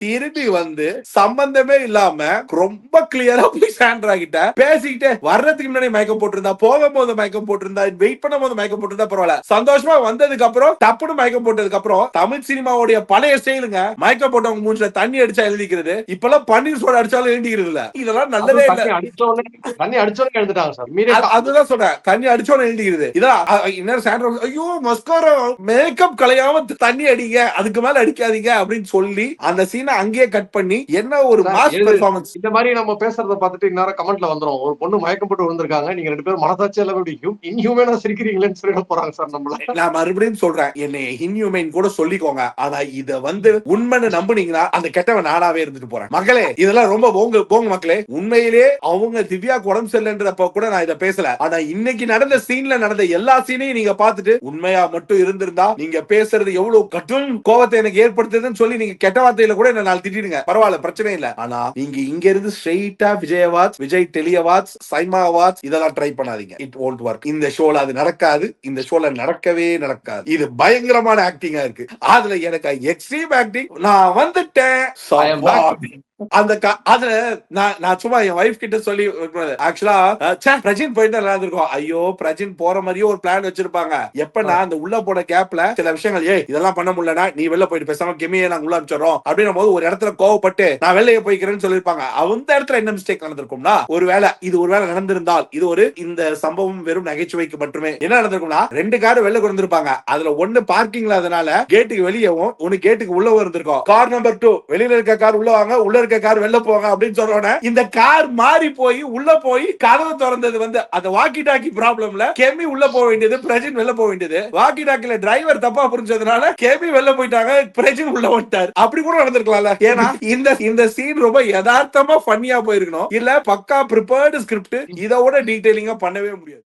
திரும்பி வந்து சம்பந்தமே இல்லாம ரொம்ப கிளியரா போய் சாண்ட்ரா கிட்ட பேசிக்கிட்டே வர்றதுக்கு முன்னாடி மயக்கம் போட்டிருந்தா போகும்போது மயக்கம் போட்டிருந்தா வெயிட் பண்ணும் போது மயக்கம் போட்டிருந்தா பரவாயில்ல. சந்தோஷமா வந்ததுக்கு அப்புறம் டப்புனு மயக்கம் போட்டதுக்கு அப்புறம் தமிழ் சினிமாவுடைய பழைய ஸ்டைலுங்க மயக்கம் போட்டவங்க மூஞ்சில தண்ணி அடிச்சா எழுதிக்கிறது இப்பெல்லாம் பன்னீர் சோடா அடிச்சாலும் எழுதிக்கிறது இல்ல இதெல்லாம் நல்லதே இல்ல. தண்ணி இமீடியட்டா அதுதான் சொல்றேன். தண்ணி அடிச்சோன்னு எழுதிக்கிறது. இதான் இன்னொரு சாண்ட்ரா ஐயோ மஸ்காரா மேக்கப் கலையாம தண்ணி அடிங்க அதுக்கு மேல அடிக்காதீங்க அப்படின்னு சொல்லி அந்த சீனை அங்கேயே கட் பண்ணி என்ன ஒரு மாஸ். பெர்ஃபார்மன்ஸ் இந்த மாதிரி நம்ம பேசுறத பார்த்துட்டு இந்நேரம் கமெண்ட்ல வந்துரும். ஒரு பொண்ணு மயக்கம் போட்டு விழுந்திருக்காங்க. நீங்க ரெண்டு பேரும் மனசாட்சி எல்லாம் இப்படி இன்ஹியூமனா சிரிக்கிறீங்களேன்னு சொல்லிட போறாங்க சார் நம்மள. நான் மறுபடியும் சொல்றேன். என்னை இன்யூமைன் கூட சொல்லிக்கோங்க. ஆனா இத வந்து உண்மைன்னு நம்புனீங்கன்னா அந்த கெட்டவன் நானாவே இருந்துட்டு போறேன். மக்களே இதெல்லாம் ரொம்ப போங்க போங்க மக்களே. உண்மையிலே அவங்க திவ்யா உடம்பு சரியில்லைன்றப்ப கூட நான் இத பேசல. ஆனா இன்னைக்கு நடந்த சீன்ல நடந்த எல்லா சீனையும் நீங்க பார்த்துட்டு உண்மையா மட்டும் இருந்திருந்தா நீங்க பேசுறது எவ்வளவு கடும் கோவத்தை எனக்கு ஏற்படுத்துதுன்னு சொல்லி நீங்க கெட்ட வார்த்தையில கூட என்ன நாள் திட்டிடுங்க. பரவாயில்ல பிரச்சனை இல்ல. ஆனா நீங்க இங்க இருந்து ஸ்ட்ரெயிட்டா Vijay awards Vijay tele awards SIIMA awards இதெல்லாம் ட்ரை பண்ணாதீங்க. இட் won't ஒர்க் இந்த ஷோல அது நடக்காது. இந்த ஷோல நடக்கவே நடக்காது. இது பயங்கரமான ஆக்டிங்கா இருக்கு. அதுல எனக்கு எக்ஸ்ட்ரீம் ஆக்டிங் நான் வந்துட்டேன். அந்த அதுல நான் நான் சும்மா என் ஒய்ஃப் கிட்ட சொல்லி ஆக்சுவலா பிரஜின் போயிட்டு நல்லா இருந்திருக்கும் ஐயோ பிரஜின் போற மாதிரியே ஒரு பிளான் வச்சிருப்பாங்க. எப்ப நான் அந்த உள்ள போன கேப்ல சில விஷயங்கள் ஏய் இதெல்லாம் பண்ண முடியலனா நீ வெளில போயிட்டு பேசாம கெமியை நாங்க உள்ள அனுப்பிச்சிடறோம். அப்படின்னும் போது ஒரு இடத்துல கோவப்பட்டு நான் வெளியே போய்க்கிறேன்னு சொல்லிருப்பாங்க அந்த இடத்துல என்ன மிஸ்டேக் நடந்திருக்கும்னா ஒருவேளை இது ஒருவேளை நடந்திருந்தால் இது ஒரு இந்த சம்பவம் வெறும் நகைச்சுவைக்கு மட்டுமே. என்ன நடந்திருக்கும்னா ரெண்டு கார் வெளில கொண்டிருப்பாங்க. அதுல ஒண்ணு பார்க்கிங்ல அதனால கேட்டுக்கு வெளியவும் ஒன்னு கேட்டுக்கு உள்ள இருந்திருக்கும் கார் நம்பர் டூ வெளியில இருக்க கார் உள்ள வாங்க உள்ள இருக்க கார் வெளில போங்க அப்படின்னு சொல்றோன்னே இந்த கார் மாறி போய் உள்ள போய் கதவு திறந்தது வந்து அந்த வாக்கி டாக்கி ப்ராப்ளம்ல கெமி உள்ள போக வேண்டியது பிரஜின் வெளில போக வேண்டியது. வாக்கி டாக்கில டிரைவர் தப்பா புரிஞ்சதுனால கெமி வெளில போயிட்டாங்க பிரஜின் உள்ள விட்டார் அப்படி கூட நடந்திருக்கலாம்ல. ஏன்னா இந்த இந்த சீன் ரொம்ப யதார்த்தமா ஃபன்னியா போயிருக்கணும். இல்ல பக்கா ப்ரிப்பேர்டு ஸ்கிரிப்ட் இதோட டீடைலிங்கா பண்ணவே முடியாது.